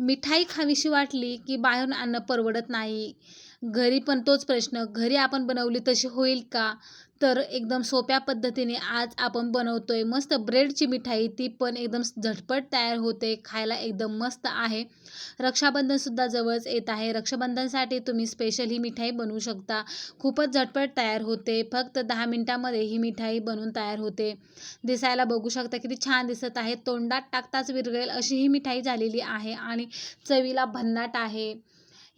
मिठाई खावीशी वाटली की बाहेरून आणणं परवडत नाही. घरी पण तोच प्रश्न. घरी आपण बनवली तशी होईल का? तर एकदम सोप्या पद्धतीने आज आपण बनवतोय मस्त ब्रेडची मिठाई. ती पण एकदम झटपट तयार होते. खायला एकदम मस्त आहे. रक्षाबंधनसुद्धा जवळच येत आहे. रक्षाबंधनसाठी तुम्ही स्पेशल ही मिठाई बनवू शकता. खूपच झटपट तयार होते. फक्त दहा मिनटामध्ये ही मिठाई बनवून तयार होते. दिसायला बघू शकता किती छान दिसत आहे. तोंडात टाकताच विरघळेल अशी ही मिठाई झालेली आहे आणि चवीला भन्नाट आहे.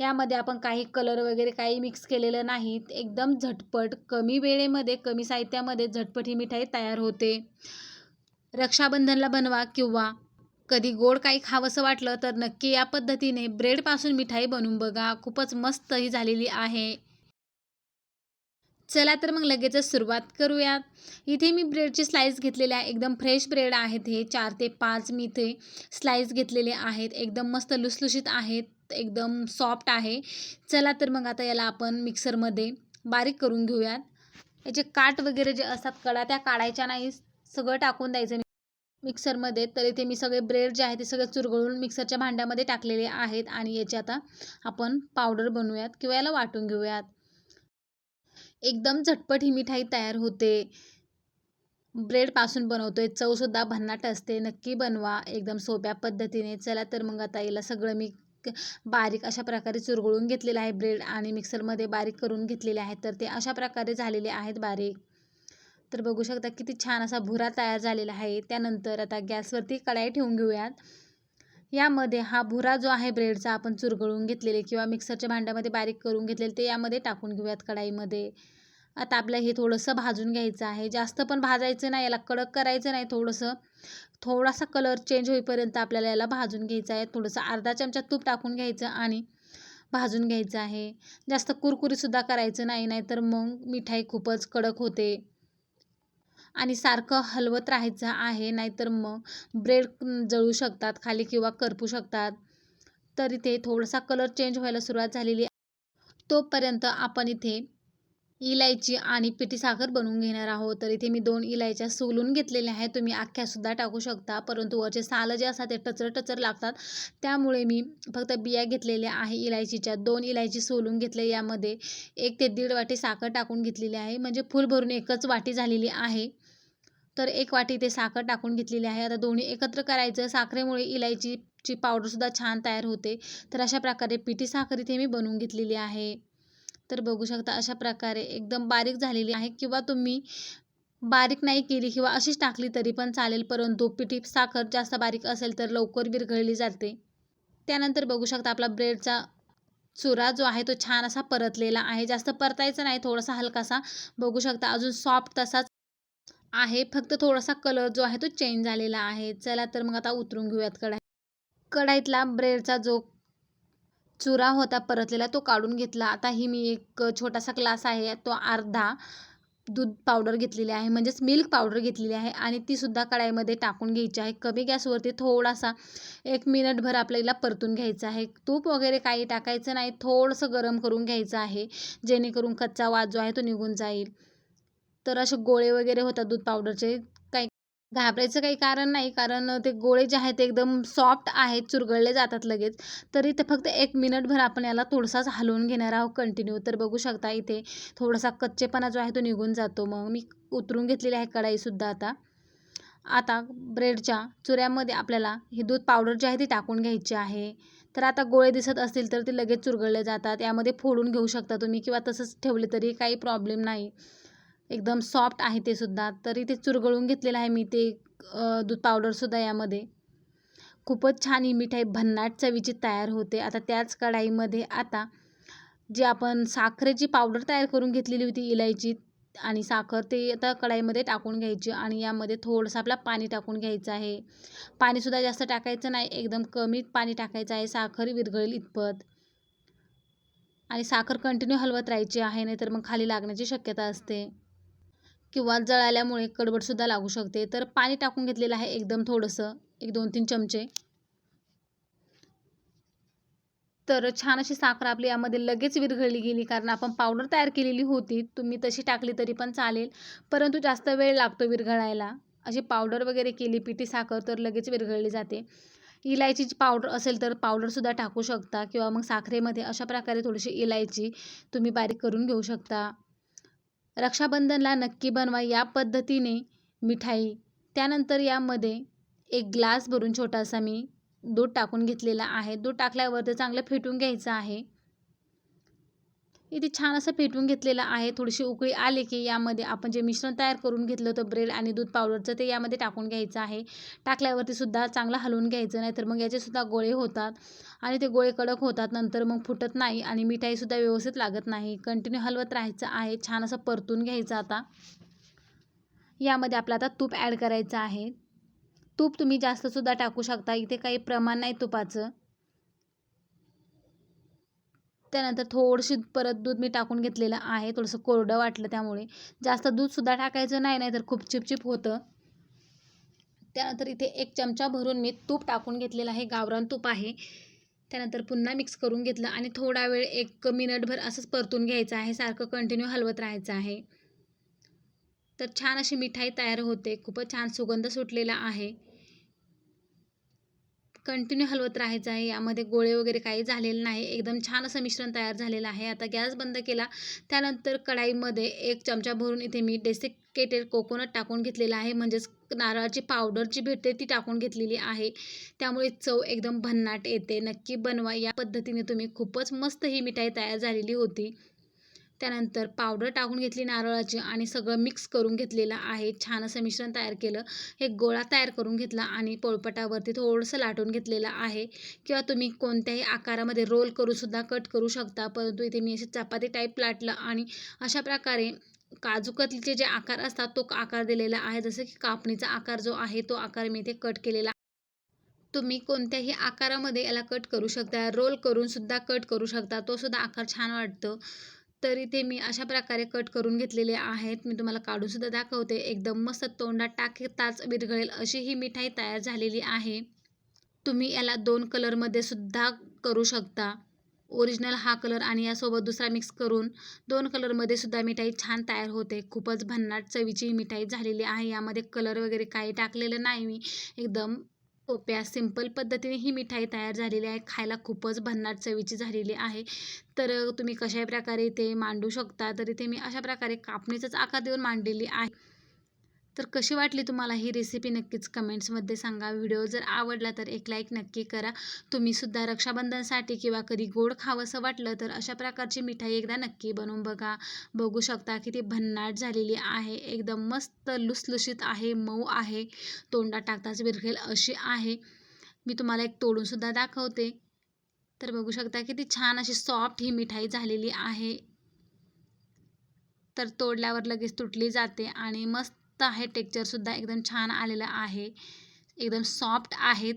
यामध्ये आपण काही कलर वगैरे काही मिक्स केलेलं नाहीत. एकदम झटपट कमी वेळेमध्ये कमी साहित्यामध्ये झटपट ही मिठाई तयार होते. रक्षाबंधनला बनवा किंवा कधी गोड काही खावंसं वाटलं तर नक्की या पद्धतीने ब्रेडपासून मिठाई बनवून बघा. खूपच मस्त ही झालेली आहे. चला तर मग लगेचच सुरुवात करूयात. इथे मी ब्रेडची स्लाईस घेतलेली आहे. एकदम फ्रेश ब्रेड आहेत हे. चार ते पाच मी इथे स्लाईस घेतलेले आहेत. एकदम मस्त लुसलुशीत आहेत. एकदम सॉफ्ट आहे. चला तर मग आता याला आपण मिक्सरमध्ये बारीक करून घेऊयात. याचे काट वगैरे जे असतात कडा त्या काढायच्या नाही. सगळं टाकून द्यायचं मिक्सरमध्ये. तर इथे मी सगळे ब्रेड जे आहे ते सगळे चुरगळून मिक्सरच्या भांड्यामध्ये टाकलेले आहेत आणि याचे आता आपण पावडर बनवूयात किंवा याला वाटून घेऊयात. एकदम झटपट ही मिठाई तयार होते. ब्रेडपासून बनवतोय. चवसुद्धा भन्नाट असते. नक्की बनवा. एकदम सोप्या पद्धतीने. चला तर मग आता याला सगळं मी बारीक अशा प्रकारे चुरगळून घेतलेलं आहे ब्रेड आणि मिक्सरमध्ये बारीक करून घेतलेले आहेत. तर ते अशा प्रकारे झालेले आहेत बारीक. तर बघू शकता किती छान असा भुरा तयार झालेला आहे. त्यानंतर आता गॅसवरती कढाई ठेवून घेऊयात. यामध्ये हा भुरा जो आहे ब्रेडचा आपण चुरगळून घेतलेले किंवा मिक्सरच्या भांड्यामध्ये बारीक करून घेतलेले ते यामध्ये टाकून घेऊयात कढाईमध्ये. आता आपलं हे थोडंसं भाजून घ्यायचं आहे. जास्त पण भाजायचं नाही याला कडक करायचं नाही थोडंसं. थोडासा कलर चेंज होईपर्यंत आपल्याला याला भाजून घ्यायचं आहे. थोडंसं अर्धा चमचा तूप टाकून घ्यायचं आणि भाजून घ्यायचं आहे. जास्त कुरकुरीसुद्धा करायचं नाही नाहीतर मग मिठाई खूपच कडक होते. आणि सारखं हलवत राहायचं आहे नाहीतर मग ब्रेड जळू शकतात खाली किंवा करपू शकतात. तर इथे थोडासा कलर चेंज व्हायला सुरुवात झालेली तोपर्यंत आपण इथे इलायची आणि पिठी साखर बनवून घेणार आहोत. तर इथे मी दोन इलायच्या सोलून घेतलेल्या आहेत. तुम्ही अख्ख्यासुद्धा टाकू शकता. परंतु वरचे सालं जे असतात ते टचर टचर लागतात. त्यामुळे मी फक्त बिया घेतलेल्या आहे इलायचीच्या. दोन इलायची सोलून घेतले. यामध्ये एक ते दीड वाटी साखर टाकून घेतलेली आहे. म्हणजे फुल भरून एकच वाटी झालेली आहे. तर एक वाटी ते साखर टाकून घेतलेली आहे. आता दोन्ही एकत्र करायचं. साखरेमुळे इलायचीची पावडरसुद्धा छान तयार होते. तर अशा प्रकारे पिठी साखर इथे मी बनवून घेतलेली आहे. तर बघू शकता अशा प्रकारे एकदम बारीक झालेली आहे किंवा तुम्ही बारीक नाही केली किंवा अशीच टाकली तरी पण चालेल. परंतु पिठी साखर जास्त बारीक असेल तर लवकर विरघळली जाते. त्यानंतर बघू शकता आपला ब्रेडचा चुरा जो आहे तो छान असा परतलेला आहे. जास्त परतायचा नाही थोडासा हलकासा. बघू शकता अजून सॉफ्ट तसाच आहे. फक्त थोडासा कलर जो आहे तो चेंज झालेला आहे. चला तर मग आता उतरून घेऊयात कढाई. कढाईतला ब्रेडचा जो चुरा होता परतलेला तो काढून घेतला. आता ही मी एक छोटासा ग्लास आहे तो अर्धा दूध पावडर घेतलेली आहे म्हणजेच मिल्क पावडर घेतलेली आहे आणि तीसुद्धा कढाईमध्ये टाकून घ्यायची आहे. कमी गॅसवरती थोडासा एक मिनिटभर आपल्याला परतून घ्यायचा आहे. तूप वगैरे काही टाकायचं नाही थोडंसं गरम करून घ्यायचं आहे जेणेकरून कच्चा वाद जो आहे तो निघून जाईल. तर असे गोळे वगैरे होतात दूध पावडरचे घाबरायचं काही कारण नाही कारण ते गोळे जे आहेत ते एकदम सॉफ्ट आहेत चुरगळले जातात लगेच. तर इथे फक्त एक मिनिटभर आपण याला थोडासाच हलवून घेणार आहोत कंटिन्यू तर बघू शकता इथे थोडासा कच्चेपणा जो आहे तो निघून जातो. मग मी उतरून घेतलेली आहे कढाईसुद्धा आता. आता ब्रेडच्या चुऱ्यामध्ये आपल्याला ही दूध पावडर जी आहे ती टाकून घ्यायची आहे. तर आता गोळे दिसत असतील तर ते लगेच चुरगळले जातात. यामध्ये फोडून घेऊ शकता तुम्ही किंवा तसंच ठेवले तरी काही प्रॉब्लेम नाही. एकदम सॉफ्ट आहे ते सुद्धा. तर इथे चुरगळून घेतलेलं आहे मी ते दूध पावडरसुद्धा यामध्ये. खूपच छान ही मिठाई भन्नाट चवीची तयार होते. आता त्याच कढाईमध्ये आता जी आपण साखरेची पावडर तयार करून घेतलेली होती इलायची आणि साखर ते आता कढाईमध्ये टाकून घ्यायची आणि यामध्ये थोडंसं आपला पाणी टाकून घ्यायचं आहे. पाणीसुद्धा जास्त टाकायचं नाही एकदम कमी पाणी टाकायचं आहे. साखर विरघळेल इतपत. आणि साखर कंटिन्यू हलवत राहायची आहे नाहीतर मग खाली लागण्याची शक्यता असते. किंवा जळाल्यामुळे कडबडसुद्धा लागू शकते. तर पाणी टाकून घेतलेलं आहे एकदम थोडंसं. एक दोन तीन चमचे. तर छान अशी साखर आपली यामध्ये लगेच विरघळली गेली कारण आपण पावडर तयार केलेली होती. तुम्ही तशी टाकली तरी पण चालेल. परंतु जास्त वेळ लागतो विरघळायला. अशी पावडर वगैरे केली पिठी साखर तर लगेच विरघळली जाते. इलायचीची पावडर असेल तर पावडरसुद्धा टाकू शकता किंवा मग साखरेमध्ये अशा प्रकारे थोडीशी इलायची तुम्ही बारीक करून घेऊ शकता. रक्षाबंधनला नक्की बनवा या पद्धतीने मिठाई. त्यानंतर यामध्ये एक ग्लास भरून छोटासा मी दूध टाकून घेतलेला आहे. दूध टाकल्यावर ते चांगलं फेटून घ्यायचं आहे. इथे छान असं पेटवून घेतलेलं आहे. थोडीशी उकळी आली की यामध्ये आपण जे मिश्रण तयार करून घेतलं होतं ब्रेड आणि दूध पावडरचं ते यामध्ये टाकून घ्यायचं आहे. टाकल्यावरती सुद्धा चांगलं हलवून घ्यायचं नाही तर मग याचेसुद्धा गोळे होतात आणि ते गोळे कडक होतात नंतर मग फुटत नाही आणि मिठाईसुद्धा व्यवस्थित लागत नाही. कंटिन्यू हलवत राहायचं आहे. छान असं परतून घ्यायचं आता. यामध्ये आपलं आता तूप ॲड करायचं आहे. तूप तुम्ही जास्तसुद्धा टाकू शकता. इथे काही प्रमाण नाही तुपाचं. त्यानंतर थोडीशी परत दूध मी टाकून घेतलेलं आहे. थोडंसं कोरडं वाटलं त्यामुळे. जास्त दूधसुद्धा टाकायचं नाही नाही तर खूप चिपचिप होतं. त्यानंतर इथे एक चमचा भरून मी तूप टाकून घेतलेलं आहे. गावरान तूप आहे. त्यानंतर पुन्हा मिक्स करून घेतलं आणि थोडा वेळ एक मिनटभर असंच परतून घ्यायचं आहे. सारखं कंटिन्यू हलवत राहायचं आहे. तर छान अशी मिठाई तयार होते. खूपच छान सुगंध सुटलेला आहे. कंटिन्यू हलवत राहायचं आहे. यामध्ये गोळे वगैरे काही झालेले नाही. एकदम छान असं मिश्रण तयार झालेलं आहे. आता गॅस बंद केला. त्यानंतर कढाईमध्ये एक चमचा भरून इथे मी डेसिकेटेड कोकोनट टाकून घेतलेला आहे. म्हणजेच नारळाची पावडर जी भेटते ती टाकून घेतलेली आहे. त्यामुळे चव एकदम भन्नाट येते. नक्की बनवा. या पद्धतीने तुम्ही खूपच मस्त ही मिठाई तयार झालेली होती. त्यानंतर पावडर टाकून घेतली नारळाची आणि सगळं मिक्स करून घेतलेलं आहे. छान असं मिश्रण तयार केलं. हे गोळा तयार करून घेतला आणि पोळपटावरती थोडंसं लाटून घेतलेलं आहे. किंवा तुम्ही कोणत्याही आकारामध्ये रोल करूनसुद्धा कट करू शकता. परंतु इथे मी असे चपाती टाईप लाटलं आणि अशा प्रकारे काजूकतलीचे जे आकार असतात तो आकार दिलेला आहे. जसं की कापणीचा आकार जो आहे तो आकार मी इथे कट केलेला तुम्ही कोणत्याही आकारामध्ये याला कट करू शकता. रोल करून सुद्धा कट करू शकता. तो सुद्धा आकार छान वाटतो. तर इथे मी अशा प्रकारे कट करून घेतलेले आहेत. मी तुम्हाला काढूनसुद्धा दाखवते. एकदम मस्त तोंडात टाकताच विरघळेल अशी ही मिठाई तयार झालेली आहे. तुम्ही याला दोन कलरमध्ये सुद्धा करू शकता. ओरिजिनल हा कलर आणि यासोबत दुसरा मिक्स करून दोन कलरमध्ये सुद्धा मिठाई छान तयार होते. खूपच भन्नाट चवीची मिठाई झालेली आहे. यामध्ये कलर वगैरे काही टाकलेलं नाही मी. एकदम सोप्या सिंपल पद्धतीने ही मिठाई तयार झालेली आहे. खायला खूपच भन्नाट चवीची झालेली आहे. तर तुम्ही कशाही प्रकारे ते मांडू शकता? तर इथे मी अशा प्रकारे कापणीचाच आकार देऊन मांडलेली आहे. तर कशी वाटली तुम्हाला ही रेसिपी नक्कीच कमेंट्समध्ये सांगा. व्हिडिओ जर आवडला तर एक लाईक नक्की करा. तुम्हीसुद्धा रक्षाबंधनसाठी किंवा कधी गोड खावंसं वाटलं तर अशा प्रकारची मिठाई एकदा नक्की बनवून बघा. बघू शकता की ती भन्नाट झालेली आहे. एकदम मस्त लुसलुशीत आहे. मऊ आहे. तोंडात टाकताच विरघेल अशी आहे. मी तुम्हाला एक तोडूनसुद्धा दाखवते. तर बघू शकता किती छान अशी सॉफ्ट ही मिठाई झालेली आहे. तर तोडल्यावर लगेच तुटली जाते आणि मस्त मस्त आहे. टेक्चरसुद्धा एकदम छान आलेलं आहे. एकदम सॉफ्ट आहेत.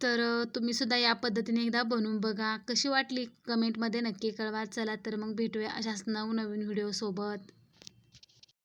तर तुम्हीसुद्धा या पद्धतीने एकदा बनवून बघा. कशी वाटली? कमेंटमध्ये नक्की कळवा. चला तर मग भेटूया अशाच नवनवीन व्हिडिओसोबत